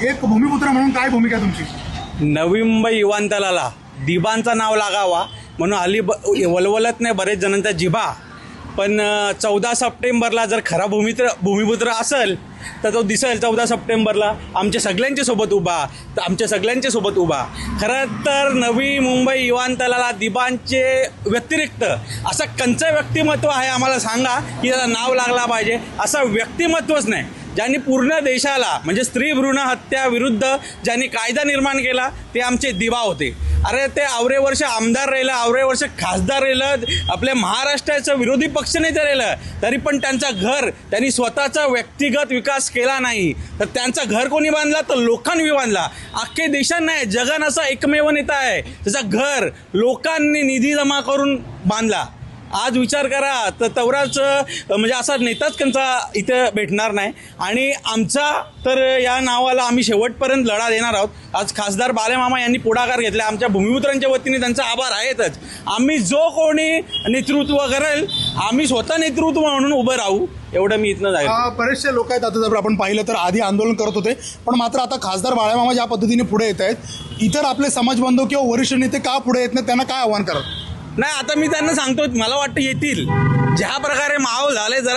एक भूमिपुत्र म्हणून काय भूमिका तुमची? नवी मुंबई युवांतलाला दिबांचं नाव लागावा. म्हणून हल्ली ब वलवलत नाही बरेच जणांचा जिभा पण चौदा सप्टेंबरला जर खरा भूमित्र भूमिपुत्र असेल तर तो दिसेल चौदा सप्टेंबरला. आमच्या सगळ्यांच्या सोबत उभा. तर आमच्या सगळ्यांच्या सोबत उभा. खरं तर नवी मुंबई युवांतलाला दिबांचे व्यतिरिक्त असं कंच व्यक्तिमत्व आहे आम्हाला सांगा की त्याला नाव लागला पाहिजे. असं व्यक्तिमत्वच नाही. ज्यांनी पूर्ण देशाला म्हणजे स्त्री भ्रूण हत्या विरुद्ध ज्यांनी कायदा निर्माण केला ते आमचे दिवा होते. अरे ते आवरे वर्ष आमदार राहिलं आवरे वर्ष खासदार राहिलं आपल्या महाराष्ट्राचं विरोधी पक्ष नाही राहिलं तरी पण त्यांचं घर त्यांनी स्वतःचा व्यक्तिगत विकास केला नाही. तर त्यांचं घर कोणी बांधला? तर लोकांनी बांधला. अख्खे देशांना नाही जगन असा एकमेव नेता आहे त्याचं घर लोकांनी निधी जमा करून बांधला. आज विचार करा तर तवराच म्हणजे असा नेताच त्यांचा इथं भेटणार नाही. आणि आमचा तर या नावाला आम्ही शेवटपर्यंत लढा देणार आहोत. आज खासदार बालेमामा यांनी पुढाकार घेतला. आमच्या भूमिपुत्रांच्या वतीने त्यांचा आभार आहेतच. आम्ही जो कोणी नेतृत्व करेल आम्ही स्वतः नेतृत्व म्हणून उभं राहू एवढं मी इथनं जाईल बरेचसे लोक आहेत आता जर आपण पाहिलं तर आधी आंदोलन करत होते. पण मात्र आता खासदार बाळेमामा ज्या पद्धतीने पुढे येत आहेत इतर आपले समाजबांधव किंवा वरिष्ठ नेते का पुढे येत नाही त्यांना काय आव्हान करत नाही आता मी त्यांना सांगतो मला वाटतं येतील. ज्या प्रकारे माहोल झाले जरा